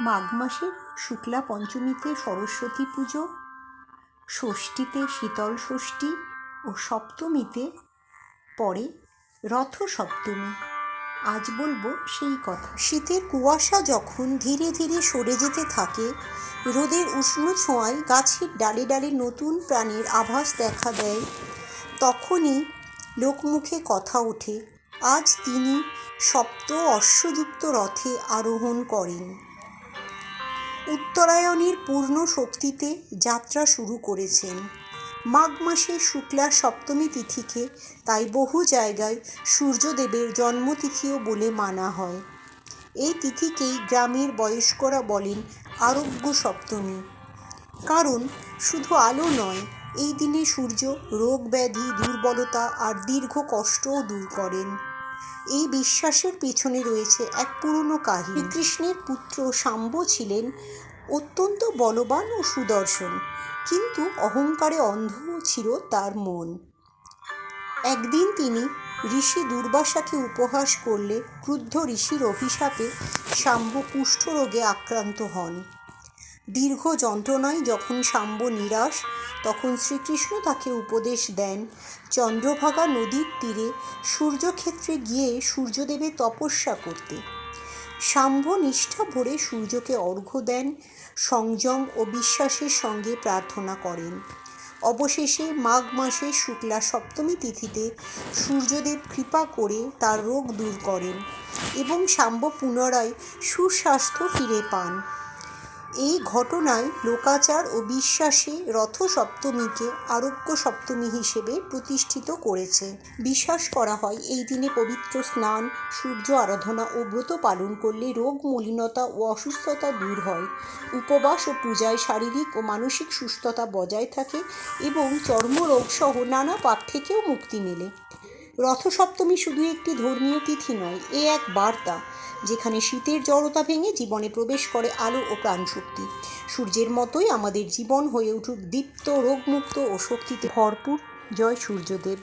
মাঘ মাসের শুক্লা পঞ্চমীতে সরস্বতী পুজো, ষষ্ঠীতে শীতল ষষ্ঠী ও সপ্তমীতে পরে রথ সপ্তমী আজ বলব সেই কথা। শীতের কুয়াশা যখন ধীরে ধীরে সরে যেতে থাকে, রোদের উষ্ণ ছোঁয়ায় গাছের ডালে ডালে নতুন প্রাণের আভাস দেখা দেয়, তখনই লোকমুখে কথা ওঠে। আজ তিনি সপ্ত অশ্বযুক্ত রথে আরোহণ করেন। উত্তরায়ণের পূর্ণ শক্তিতে যাত্রা শুরু করেছেন। মাঘ মাসের শুক্লা সপ্তমী তিথিকে তাই বহু জায়গায় সূর্যদেবের জন্মতিথিও বলে মানা হয়। এই তিথিকেই গ্রামের বয়স্করা বলেন আরোগ্য সপ্তমী। কারণ শুধু আলো নয়, এই দিনে সূর্য রোগ ব্যাধি, দুর্বলতা আর দীর্ঘ কষ্টও দূর করেন। এই বিশ্বাসের পেছনে রয়েছে এক পুরনো কাহিনী। কৃষ্ণের পুত্র শাম্ব ছিলেন অত্যন্ত বলবান ও সুদর্শন, কিন্তু অহংকারে অন্ধ ছিল তার মন। একদিন তিনি ঋষি দুর্বাসাকে উপহাস করলে ক্রুদ্ধ ঋষির অভিশাপে শাম্ব কুষ্ঠরোগে আক্রান্ত হন। দীর্ঘ যন্ত্রণায় যখন শাম্ব নিরাশ, তখন শ্রীকৃষ্ণ তাকে উপদেশ দেন, চন্দ্রভাগা নদীর তীরে সূর্যক্ষেত্রে গিয়ে সূর্যদেবের তপস্যা করতে। শাম্ভ নিষ্ঠা ভরে সূর্যকে অর্ঘ্য দেন, সংযম ও বিশ্বাসের সঙ্গে প্রার্থনা করেন। অবশেষে মাঘ মাসে শুক্লা সপ্তমী তিথিতে সূর্যদেব কৃপা করে তার রোগ দূর করেন এবং শাম্ব পুনরায় সুস্বাস্থ্য ফিরে পান। এই ঘটনায় লোকাচার ও বিশ্বাসে রথ সপ্তমীকে আরোগ্য সপ্তমী হিসেবে প্রতিষ্ঠিত করেছে। বিশ্বাস করা হয়, এই দিনে পবিত্র স্নান, সূর্য আরাধনা ও ব্রত পালন করলে রোগ মলিনতা ও অসুস্থতা দূর হয়। উপবাস ও পূজায় শারীরিক ও মানসিক সুস্থতা বজায় থাকে এবং চর্মরোগ সহ নানা পাপ থেকেও মুক্তি মেলে। রথসপ্তমী শুধু একটি ধর্মীয় তিথি নয়, এ এক বার্তা, যেখানে শীতের জড়তা ভেঙে জীবনে প্রবেশ করে আলো ও প্রাণশক্তি। সূর্যের মতোই আমাদের জীবন হয়ে উঠুক দীপ্ত, রোগমুক্ত ও শক্তিতে ভরপুর। জয় সূর্যদেব।